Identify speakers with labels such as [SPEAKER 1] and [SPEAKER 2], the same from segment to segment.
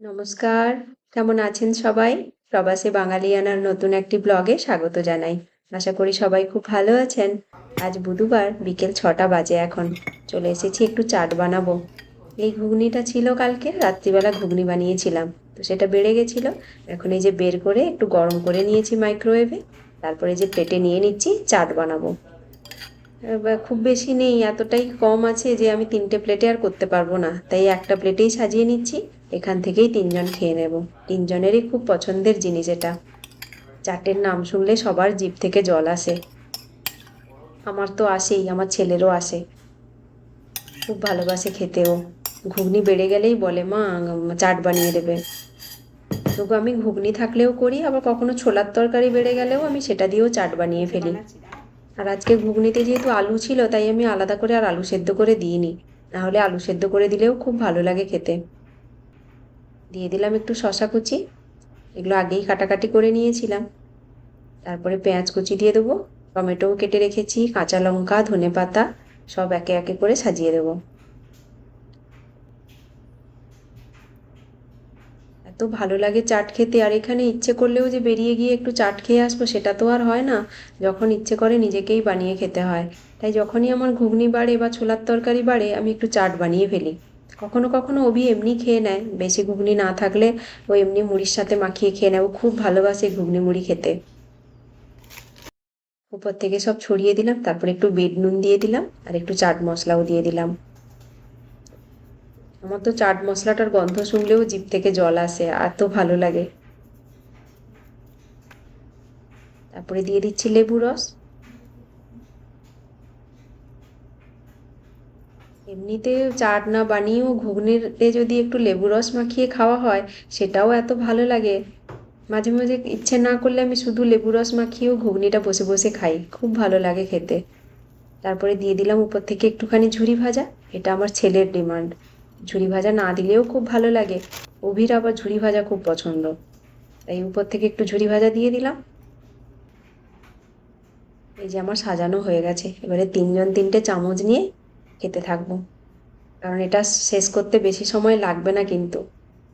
[SPEAKER 1] নমস্কার। কেমন আছেন সবাই? প্রবাসী বাঙালিয়ানার নতুন একটি ব্লগে স্বাগত জানাই। আশা করি সবাই খুব ভালো আছেন। আজ বুধবার বিকেল ছটা বাজে এখন। চলে এসেছি একটু চাট বানাবো। এই ঘুগনিটা ছিল কালকে, রাত্রিবেলা ঘুগনি বানিয়েছিলাম। তো সেটা বেড়ে গেছিল। এখন এই যে বের করে একটু গরম করে নিয়েছি মাইক্রোওয়েভে। তারপরে যে প্লেটে নিয়ে নিচ্ছি, চাট বানাবো। খুব বেশি নেই, এতটাই কম আছে যে আমি তিনটে প্লেটে আর করতে পারব না। তাই একটা প্লেটেই সাজিয়ে নিচ্ছি। এখান থেকেই তিনজন খেয়ে নেব। তিনজনেরই খুব পছন্দের জিনিস এটা। চাটের নাম শুনলে সবার জিভ থেকে জল আসে। আমার তো আসেই, আমার ছেলেরও আসে। খুব ভালোবাসে খেতেও। ঘুগনি বেড়ে গেলেই বলে, মা, চাট বানিয়ে দেবে। তবু আমি ঘুগনি থাকলেও করি, আবার কখনো ছোলার তরকারি বেড়ে গেলেও আমি সেটা দিয়েও চাট বানিয়ে ফেলি। আর আজকে ঘুগনিতে যেহেতু আলু ছিল, তাই আমি আলাদা করে আর আলু সেদ্ধ করে দিইনি। নাহলে আলু সেদ্ধ করে দিলেও খুব ভালো লাগে খেতে। দিয়ে দিলাম একটু শশা কুচি। এগুলো আগেই কাটাকাটি করে নিয়েছিলাম। তারপরে পেঁয়াজ কুচি দিয়ে দেবো, টমেটোও কেটে রেখেছি, কাঁচা লঙ্কা, ধনে পাতা, সব একে একে করে সাজিয়ে দেবো। এত ভালো লাগে চাট খেতে, আর এখানে ইচ্ছে করলেও যে বেরিয়ে গিয়ে একটু চাট খেয়ে আসব, সেটা তো আর হয় না। যখন ইচ্ছে করে নিজেকেই বানিয়ে খেতে হয়। তাই যখনই আমার ঘুগনি বাড়ে বা ছোলার তরকারি বাড়ে, আমি একটু চাট বানিয়ে ফেলি। কখনো কখনো অভি এমনি খেয়ে নেয়। বেশি ঘুগনি না থাকলে ও এমনি মুড়ির সাথে মাখিয়ে খেয়ে নেয়। ও খুব ভালোবাসে ঘুগনি মুড়ি খেতে। উপর থেকে সব ছড়িয়ে দিলাম, তারপরে একটু বিট নুন দিয়ে দিলাম আর একটু চাট মশলাও দিয়ে দিলাম। আমার তো চাট মশলাটার গন্ধ শুনলেও জিভ থেকে জল আসে এত ভালো লাগে। তারপরে দিয়ে দিচ্ছি লেবু রস। এমনিতে চাট না বানিয়েও ঘুগনিতে যদি একটু লেবু রস মাখিয়ে খাওয়া হয়, সেটাও এত ভালো লাগে। মাঝে মাঝে ইচ্ছে না করলে আমি শুধু লেবু রস মাখিয়েও ঘুগনিটা বসে বসে খাই। খুব ভালো লাগে খেতে। তারপরে দিয়ে দিলাম উপর থেকে একটুখানি ঝুরি ভাজা। এটা আমার ছেলের ডিমান্ড। ঝুরি ভাজা না দিলেও খুব ভালো লাগে। অভির আবার ঝুরি ভাজা খুব পছন্দ। তাই উপর থেকে একটু ঝুরি ভাজা দিয়ে দিলাম। এই যে আমার সাজানো হয়ে গেছে। এবারে তিনজন তিনটে চামচ নিয়ে খেতে থাকব। কারণ এটা শেষ করতে বেশি সময় লাগবে না কিন্তু।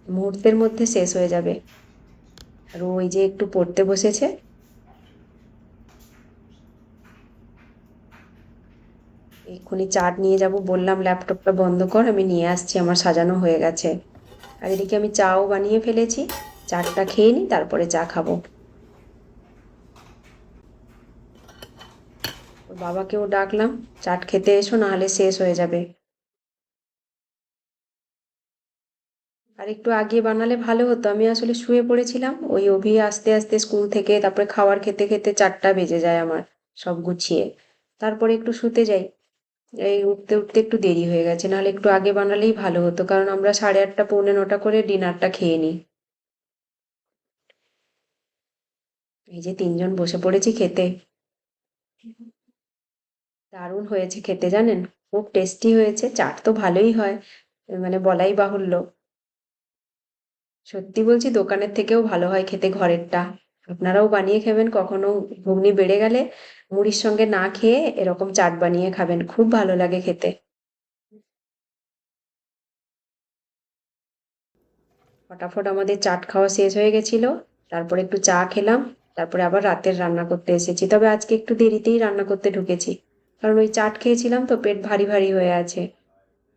[SPEAKER 1] মুহূর্তের মধ্যে শেষ হয়ে যাবে। আর ওই যে একটু পড়তে বসেছে। এক্ষুনি চাট নিয়ে যাব। বললাম, ল্যাপটপটা বন্ধ কর, আমি নিয়ে আসছি, আমার সাজানো হয়ে গেছে। আর এদিকে আমি চাও বানিয়ে ফেলেছি। চাটটা খেয়ে নিই তারপরে চা খাব। বাবাকেও ডাকলাম, চাট খেতে এসো, নাহলে শেষ হয়ে যাবে। আর একটু আগে বানালে ভালো হতো, আমি আসলে শুয়ে পড়েছিলাম, ওই অভি আস্তে আস্তে স্কুল থেকে তারপরে খাবার খেতে খেতে চারটা বেজে যায় আমার, সব গুছিয়ে। তারপরে একটু শুতে যাই, এই উঠতে উঠতে একটু দেরি হয়ে গেছে, নাহলে একটু আগে বানালেই ভালো হতো, কারণ আমরা সাড়ে আটটা, পৌনে নটা করে ডিনারটা খেয়ে নিই। এই যে তিনজন বসে পড়েছি খেতে দারুণ হয়েছে খেতে জানেন? খুব টেস্টি হয়েছে, চাট তো ভালোই হয় মানে বলাই বাহুল্য। সত্যি বলছি, দোকানের থেকেও ভালো হয় খেতে ঘরেরটা। আপনারাও বানিয়ে খাবেন, কখনো ঘুগনি বেড়ে গেলে মুড়ির সঙ্গে না খেয়ে এরকম চাট বানিয়ে খাবেন, খুব ভালো লাগে খেতে। ফটাফট আমাদের চাট খাওয়া শেষ হয়ে গেছিল, তারপরে একটু চা খেলাম, তারপরে আবার রাতের রান্না করতে এসেছি। তবে আজকে একটু দেরিতেই রান্না করতে ঢুকেছি। কারণ ওই চাট খেয়েছিলাম তো পেট ভারী ভারী হয়ে আছে।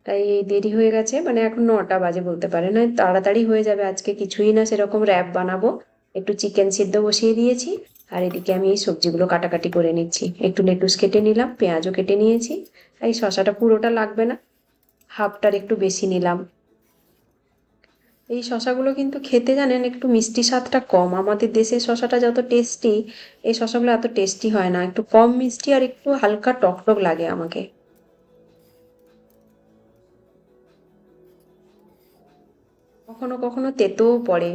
[SPEAKER 1] তাই দেরি হয়ে গেছে মানে এখন নটা বাজে বলতে পারে না তাড়াতাড়ি হয়ে যাবে, আজকে কিছুই না, সেরকম র্যাপ বানাবো। একটু চিকেন সিদ্ধ বসিয়ে দিয়েছি, আর এদিকে আমি এই সবজিগুলো কাটাকাটি করে নিচ্ছি। একটু লেটুস কেটে নিলাম, পেঁয়াজও কেটে নিয়েছি। তাই শশাটা পুরোটা লাগবে না, হাফটার একটু বেশি নিলাম। এই শশাগুলো কিন্তু খেতে জানেন একটু মিষ্টি স্বাদটা কম। আমাদের দেশের শশাটা যত টেস্টি এই শশাগুলো এত টেস্টি হয় না। একটু কম মিষ্টি আর একটু হালকা টক টক লাগে আমাকে। কখনো কখনো তেতোও পড়ে।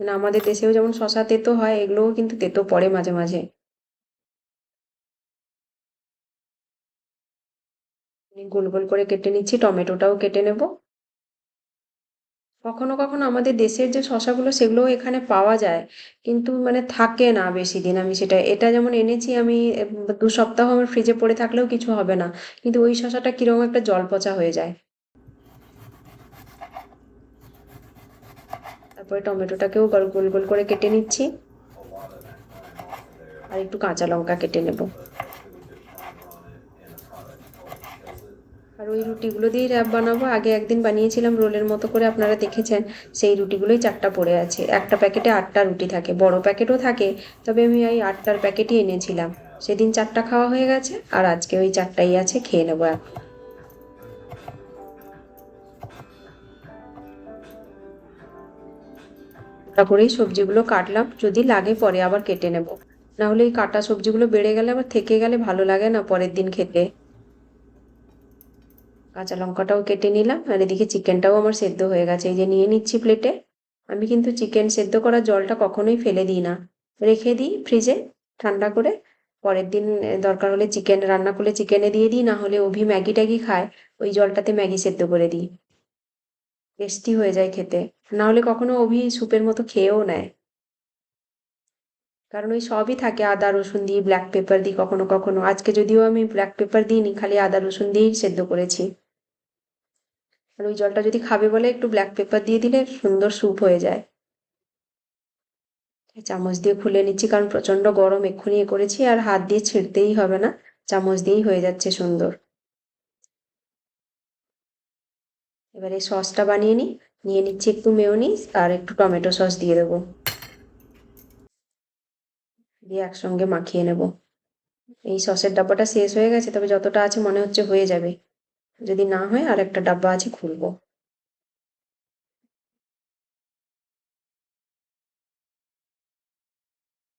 [SPEAKER 1] মানে আমাদের দেশেও যেমন শশা তেতো হয়, এগুলোও কিন্তু তেতো পড়ে মাঝে মাঝে। গোল গোল করে কেটে নিচ্ছি, টমেটোটাও কেটে নেব। কখনো কখনো আমাদের দেশের যে শশাগুলো, সেগুলোও এখানে পাওয়া যায়। কিন্তু মানে থাকে না বেশি দিন আমি সেটা। এটা যেমন এনেছি আমি দু সপ্তাহ আমার ফ্রিজে পড়ে থাকলেও কিছু হবে না। কিন্তু ওই শশাটা কীরকম একটা জল পচা হয়ে যায়। তারপরে টমেটোটাকেও গোল গোল গোল করে কেটে নিচ্ছি। আর একটু কাঁচা লঙ্কা কেটে নেব। আর ওই রুটিগুলো দিয়েই র্যাপ বানাবো। আগে একদিন বানিয়েছিলাম, রোলের মতো করে আপনারা দেখেছেন, সেই রুটিগুলোই চারটা পড়ে আছে। একটা প্যাকেটে আটটা রুটি থাকে, বড় প্যাকেটও থাকে, তবে আমি ওই আটটার প্যাকেটই এনেছিলাম। সেদিন চারটা খাওয়া হয়ে গেছে, আর আজকে ওই চারটাই আছে, খেয়ে নেব এখন। হালকা করেই সবজিগুলো কাটলাম, যদি লাগে পরে আবার কেটে নেব। না হলে এই কাটা সবজিগুলো বেড়ে গেলে আবার থেকে গেলে ভালো লাগে না, পরের দিন খেতে। কাঁচা লঙ্কাটাও কেটে নিলাম, আর এদিকে চিকেনটাও আমার সেদ্ধ হয়ে গেছে। এই যে নিয়ে নিচ্ছি প্লেটে আমি কিন্তু চিকেন সেদ্ধ করার জলটা কখনোই ফেলে দিই না। রেখে দিই ফ্রিজে ঠান্ডা করে। পরের দিন দরকার হলে চিকেন, রান্না করলে চিকেনে দিয়ে দিই, না হলে অভি ম্যাগি ট্যাগি খায়, ওই জলটাতে ম্যাগি সেদ্ধ করে দিই। টেস্টি হয়ে যায় খেতে। না হলে কখনো অভি স্যুপের মতো খেয়েও নেয়। কারণ ওই সবই থাকে, আদা, রসুন দিয়ে ব্ল্যাক পেপার দিই কখনো কখনো। আজকে যদিও আমি ব্ল্যাক পেপার দিইনি, খালি আদা, রসুন দিয়েই সেদ্ধ করেছি। আর ওই জলটা যদি খাবে বলে একটু ব্ল্যাক পেপার দিয়ে দিলে সুন্দর স্যুপ হয়ে যায়। চামচ দিয়ে খুলে নিচ্ছি কারণ প্রচণ্ড গরম, এক্ষুনি এ করেছি আর হাত দিয়ে ছিঁড়তেই হবে না, চামচ দিয়েই হয়ে যাচ্ছে সুন্দর। এবারে সসটা বানিয়ে নিই নিয়ে নিচ্ছি একটু মেয়োনিজ আর একটু টমেটো সস দিয়ে দেবো। দিয়ে একসঙ্গে মাখিয়ে নেব। এই সসের ডাব্বাটা শেষ হয়ে গেছে, তবে যতটা আছে মনে হচ্ছে হয়ে যাবে। যদি না হয় আর একটা ডাব্বা আছে খুলবো।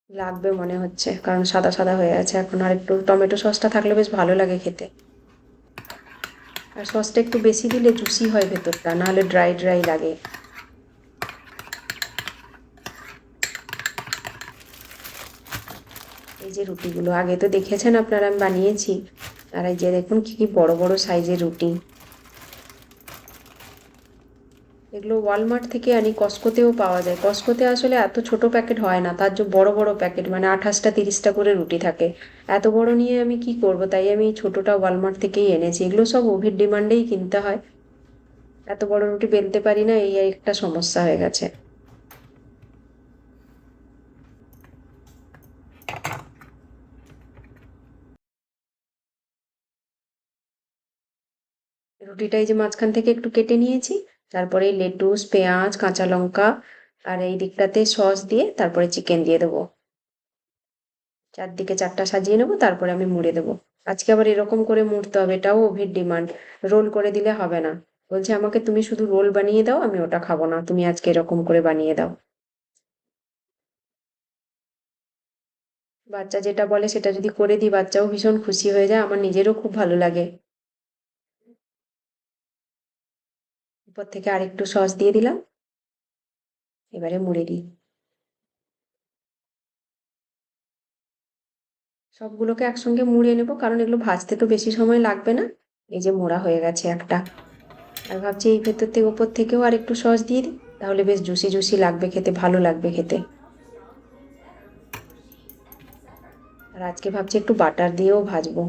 [SPEAKER 1] লাগবে মনে হচ্ছে, কারণ সাদা সাদা হয়ে আছে এখন। আর একটু টমেটো সসটা থাকলে বেশ ভালো লাগে খেতে। আর সসটা একটু বেশি দিলে জুসি হয় ভেতরটা, নাহলে ড্রাই ড্রাই লাগে। এই যে রুটিগুলো, আগে তো দেখেছেন আপনারা, আমি বানিয়েছি। আর এই যে দেখুন কি কি বড় বড় সাইজের রুটি। এগুলো ওয়ালমার্ট থেকে আনি কস্কোতেও পাওয়া যায়। কস্কোতে আসলে এত ছোট প্যাকেট হয় না, তার যে বড় বড় প্যাকেট মানে আঠাশটা, তিরিশটা করে রুটি থাকে। এত বড় নিয়ে আমি কি করব? তাই আমি ছোটটা ওয়ালমার্ট থেকেই এনেছি। এগুলো সব ওভির ডিমান্ডেই কিনতে হয়। এত বড় রুটি বেলতে পারি না, এই একটা সমস্যা হয়ে গেছে। রুটিটা এই যে মাঝখান থেকে একটু কেটে নিয়েছি। তারপরে লেটুস, পেঁয়াজ, কাঁচা লঙ্কা আর এই দিকটাতে সস দিয়ে তারপরে চিকেন দিয়ে দেবো। চারদিকে চারটা সাজিয়ে নেব, তারপরে আমি মুড়ে দেবো। আজকে আবার এরকম করে মুড়তে হবে, এটাও ওভির ডিমান্ড রোল করে দিলে হবে না। বলছে আমাকে তুমি শুধু রোল বানিয়ে দাও, আমি ওটা খাব না। তুমি আজকে এরকম করে বানিয়ে দাও। বাচ্চা যেটা বলে সেটা যদি করে দিই, বাচ্চাও ভীষণ খুশি হয়ে যায়। আমার নিজেরও খুব ভালো লাগে। উপর থেকে আরেকটু সস দিয়ে দিলাম। এবারে মুড়ে দিই। সবগুলোকে একসঙ্গে মুড়ে নেব, কারণ এগুলো ভাজতে তো বেশি সময় লাগবে না। এই যে মোড়া হয়ে গেছে একটা। আর ভাবছি এই ভেতর থেকে ওপর থেকেও আর একটু সস দিয়ে দিই, তাহলে বেশ জুসি জুসি লাগবে খেতে, ভালো লাগবে খেতে। আর আজকে ভাবছি একটু বাটার দিয়েও ভাজবো।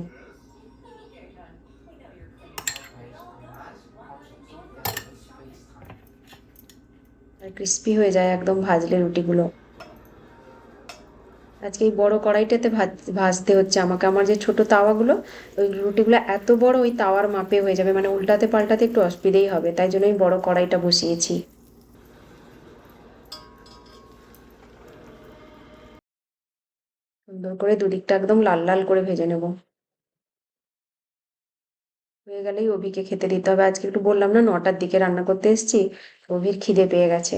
[SPEAKER 1] ক্রিস্পি হয়ে যায় একদম ভাজলে রুটিগুলো। আজকে এই বড় কড়াইটাতে ভাজতে হচ্ছে আমাকে। আমার যে ছোট তাওয়াগুলো, ওই রুটিগুলো এত বড় ওই তাওয়ার মাপে হয়ে যাবে। মানে উল্টাতে পাল্টাতে একটু অসুবিধেই হবে, তাই জন্য আমি বড় কড়াইটা বসিয়েছি। সুন্দর করে দুদিকটা একদম লাল লাল করে ভেজে নেব। হয়ে গেলেই অভিকে খেতে দিতে হবে। আজকে একটু বললাম না, নটার দিকে রান্না করতে এসেছি। অভির খিদে পেয়ে গেছে।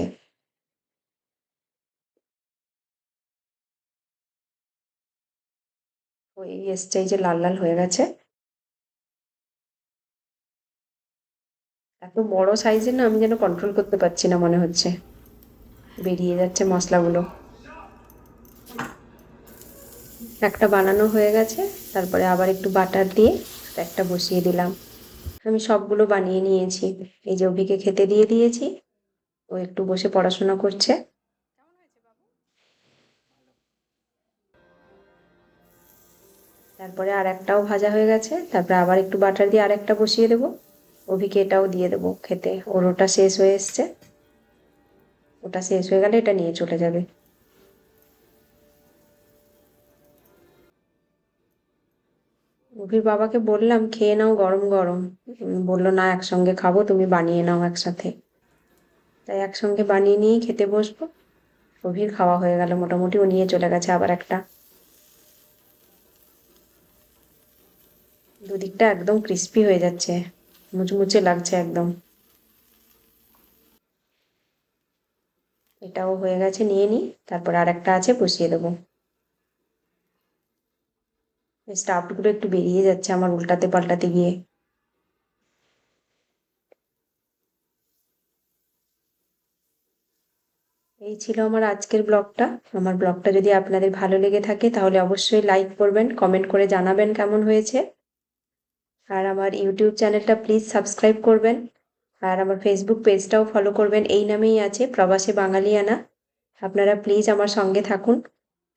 [SPEAKER 1] ওই এসছে এই যে লাল লাল হয়ে গেছে। এত বড় সাইজের না আমি যেন কন্ট্রোল করতে পারছি না মনে হচ্ছে। বেরিয়ে যাচ্ছে মশলাগুলো। একটা বানানো হয়ে গেছে, তারপরে আবার একটু বাটার দিয়ে একটা বসিয়ে দিলাম। আমি সবগুলো বানিয়ে নিয়েছি। এই যে অভিকে খেতে দিয়ে দিয়েছি। ও একটু বসে পড়াশোনা করছে। তারপরে আর একটাও ভাজা হয়ে গেছে। তারপরে আবার একটু বাটার দিয়ে আর একটা বসিয়ে দেবো। অভিকে এটাও দিয়ে দেবো খেতে। ওর ওটা শেষ হয়ে এসছে। ওটা শেষ হয়ে গেলে এটা নিয়ে চলে যাবে। অভির বাবাকে বললাম, খেয়ে নাও গরম গরম। বলল, না, একসঙ্গে খাব, তুমি বানিয়ে নাও একসাথে। তাই একসঙ্গে বানিয়ে নিয়েই খেতে বসবো। অভির খাওয়া হয়ে গেল মোটামুটি, ও নিয়ে চলে গেছে আবার একটা। দুদিকটা একদম ক্রিস্পি হয়ে যাচ্ছে, মুচমুচে লাগছে একদম। এটাও হয়ে গেছে, নিয়ে নিই তারপর আর একটা আছে বসিয়ে দেবো। স্টাফগুলো একটু বেরিয়ে যাচ্ছে আমার উল্টাতে পাল্টাতে গিয়ে। এই ছিল আমার আজকের ব্লগটা। আমার ব্লগটা যদি আপনাদের ভালো লেগে থাকে, তাহলে অবশ্যই লাইক করবেন কমেন্ট করে জানাবেন কেমন হয়েছে। আর আমার ইউটিউব চ্যানেলটা প্লিজ সাবস্ক্রাইব করবেন। আর আমার ফেসবুক পেজটাও ফলো করবেন, এই নামেই আছে প্রবাসী বাঙালিয়ানা। আপনারা প্লিজ আমার সঙ্গে থাকুন,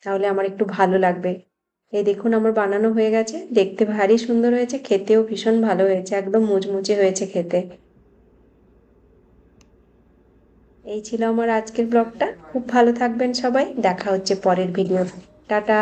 [SPEAKER 1] তাহলে আমার একটু ভালো লাগবে। এই দেখুন আমার বানানো হয়ে গেছে। দেখতে ভারী সুন্দর হয়েছে, খেতেও ভীষণ ভালো হয়েছে, একদম মুচমুচে হয়েছে খেতে। এই ছিল আমার আজকের ব্লগটা খুব ভালো থাকবেন সবাই। দেখা হচ্ছে পরের ভিডিও টাটা!